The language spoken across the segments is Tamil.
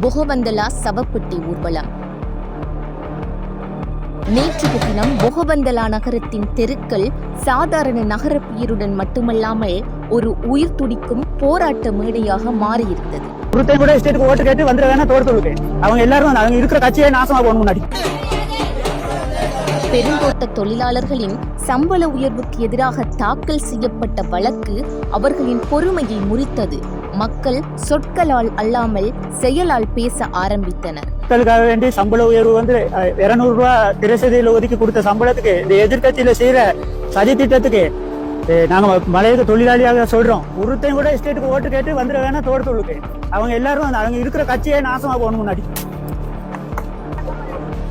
பொகவந்தலா சவப்பெட்டி ஊர்வலம். நேற்றைய தினம் பொகவந்தலா நகரத்தின் தெருக்கள் சாதாரண நகர பெயருடன் மட்டுமல்லாமல் ஒரு உயிர் துடிக்கும் போராட்ட மேடையாக மாறியிருந்தது. ஒருத்தன் கூட ஸ்டேட்டுக்கு ஓட்டு கேட்டு வந்துட வேணா தோடு தொழுக்கு அவங்க எல்லாரும் அவங்க இருக்கிற கட்சியே நாசமா போகணும் முன்னாடி பெருந்தோட்ட தொழிலாளர்களின் சம்பள உயர்வுக்கு எதிராக தாக்கல் செய்யப்பட்ட வழக்கு அவர்களின் பொறுமையை முறித்தது. மக்கள் சொற்களால் அல்லாமல் செயலால் பேச ஆரம்பித்தனர். மக்களுக்காக வேண்டி சம்பள உயர்வு வந்து இருநூறு ரூபாய் திரைசதியில் ஒதுக்கி கொடுத்த சம்பளத்துக்கு இந்த எதிர்கட்சியில செய்யற சதி திட்டத்துக்கு நாங்க மலையக தொழிலாளியாக சொல்றோம். ஒருத்தன் கூட ஸ்டேட்டுக்கு ஓட்டு கேட்டு வந்துட வேணா தோடு அவங்க எல்லாரும் அவங்க இருக்கிற கட்சியே நாசமா போகணும் முன்னாடி.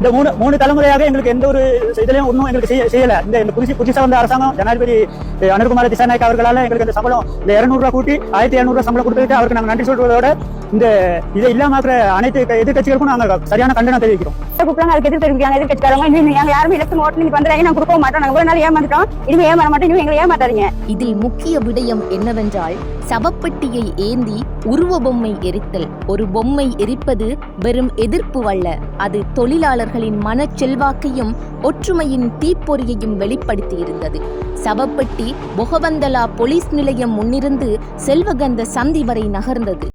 இந்த மூணு மூணு தலைமுறையாக எங்களுக்கு எந்த ஒரு இதுலயும் ஒன்றும் எங்களுக்கு செய்ய செய்யல. இந்த இந்த புதுசு புதுசாக வந்த அரசாங்கம் ஜனாதிபதி அனுர்குமார் திசாநாயக் அவர்களால எங்களுக்கு இந்த சம்பளம் இந்த இரநூறுவா கூட்டி ஆயிரத்தி இரநூறுவா சம்பளம் கொடுத்துட்டு அவருக்கு நாங்க நன்றி சொல்றதோட இந்த இதை இல்லாம இருக்கிற அனைத்து க- எதிர்க்கட்சிகளுக்கும் நாங்க சரியான கண்டனம் தெரிவிக்கிறோம். கூப்பிட்டாங்க அதுக்கு எதிர்த்து தெரிவிக்கிறாங்க இன்னும் நாங்க யாருமே எலெக்ஷன் ஓட்டு நீங்க பண்றாங்க நாங்க கொடுக்க மாட்டோம். நாங்க ஒரு நாள் ஏமாந்துட்டோம். இனிமே ஏமாற மாட்டோம். இனிமே எங்களை ஏமாத்தாதீங்க. இதில் முக்கிய விடயம் என்னவென்றால் சவப்பெட்டியை ஏந்தி உருவ பொம்மை எரித்தல். ஒரு பொம்மை எரிப்பது வெறும் எதிர்ப்பு அல்ல அது தொழிலாளர்களின் மனச்செல்வாக்கையும் ஒற்றுமையின் தீப்பொறியையும் வெளிப்படுத்தியிருந்தது. சவப்பெட்டி பொகவந்தலா போலீஸ் நிலையம் முன்னிருந்து செல்வகந்த சந்தி வரை நகர்ந்தது.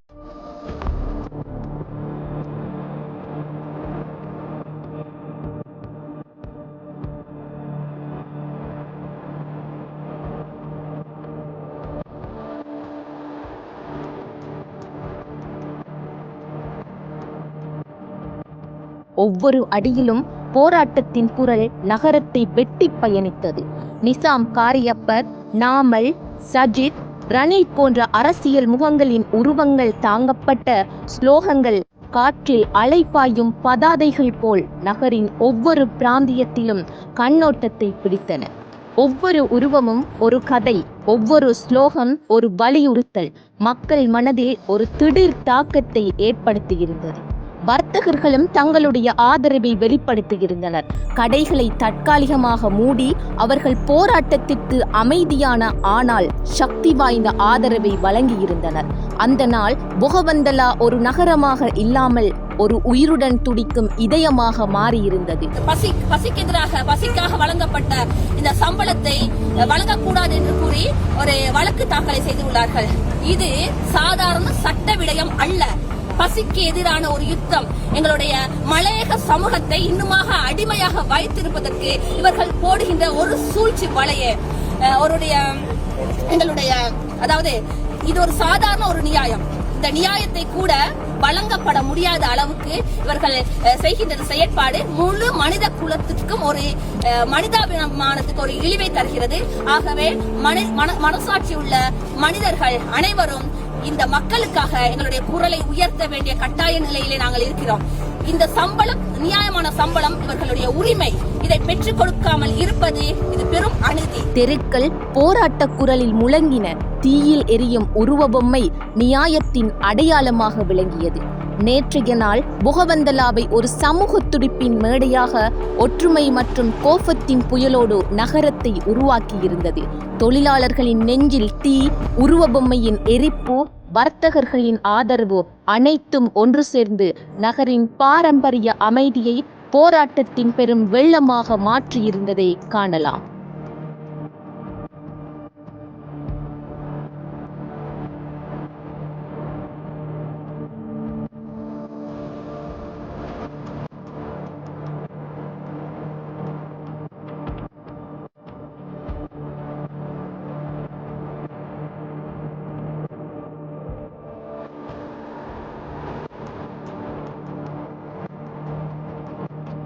ஒவ்வொரு அடியிலும் போராட்டத்தின் குரல் நகரத்தை வெட்டி பயணித்தது. நிசாம் காரியப்பர் நாமல் சஜித் ரணில் போன்ற அரசியல் முகங்களின் உருவங்கள் தாங்கப்பட்ட ஸ்லோகங்கள் காற்றில் அலைப்பாயும் பதாதைகள் போல் நகரின் ஒவ்வொரு பிராந்தியத்திலும் கண்ணோட்டத்தை பிடித்தன. ஒவ்வொரு உருவமும் ஒரு கதை ஒவ்வொரு ஸ்லோகம் ஒரு வலியுறுத்தல். மக்கள் மனதில் ஒரு திடீர் தாக்கத்தை ஏற்படுத்தியிருந்தது. வர்த்தகர்களும் தங்களுடைய ஆதரவை வெளிப்படுத்தியிருந்தனர். கடைகளை தற்காலிகமாக மூடி அவர்கள் போராட்டத்திற்கு அமைதியான ஆனால் சக்தி வாய்ந்த ஆதரவை வழங்கியிருந்தனர். அந்த நாள் புகவந்தலா ஒரு நகரமாக இல்லாமல் ஒரு உயிருடன் துடிக்கும் இதயமாக மாறியிருந்தது. பசி பசிக்கு எதிராக பசிக்காக வழங்கப்பட்ட இந்த சம்பளத்தை வழங்கக்கூடாது என்று கூறி ஒரு வழக்கு தாக்கலை செய்துள்ளார்கள். இது சாதாரண சட்ட விடயம் அல்ல. பசிக்கு எதிரான ஒரு யுத்தம் எங்களுடைய மலையக சமூகத்தை இன்னுமாக அடிமையாக வைத்திருப்பதற்கு இவர்கள் போடுகின்ற ஒரு சூழ்ச்சி வலையே. அஹ், அவருடைய எங்களுடைய அதாவது இது ஒரு சாதாரண ஒரு நியாயம். இந்த நியாயத்தை கூட வழங்கப்பட முடியாத அளவுக்கு இவர்கள் செய்கின்ற செயற்பாடு முழு மனித குலத்துக்கும் ஒரு அஹ், மனிதாபிமானத்துக்கு ஒரு இழிவை தருகிறது. ஆகவே மனி மன- மனசாட்சி உள்ள மனிதர்கள் அனைவரும் இந்த மக்களுக்காக எங்களுடைய குரலை உயர்த்த வேண்டிய கட்டாய நிலையிலே நாங்கள் இருக்கிறோம். இந்த சம்பளம் நியாயமான சம்பளம் இவர்களுடைய உரிமை. இதை பெற்றுக் கொடுக்காமல் இருப்பது இது பெரும் அநீதி. தெருக்கள் போராட்ட குரலில் முழங்கின. தீயில் எரியும் உருவ பொம்மை நியாயத்தின் அடையாளமாக விளங்கியது. நேற்றைய நாள் புகவந்தலாவை ஒரு சமூக துடிப்பின் மேடையாக ஒற்றுமை மற்றும் கோபத்தின் புயலோடு நகரத்தை உருவாக்கியிருந்தது. தொழிலாளர்களின் நெஞ்சில் தீ உருவ பொம்மையின் எரிப்பு வர்த்தகர்களின் ஆதரவு அனைத்தும் ஒன்று சேர்ந்து நகரின் பாரம்பரிய அமைதியை போராட்டத்தின் பெரும் வெள்ளமாக மாற்றியிருந்ததை காணலாம்.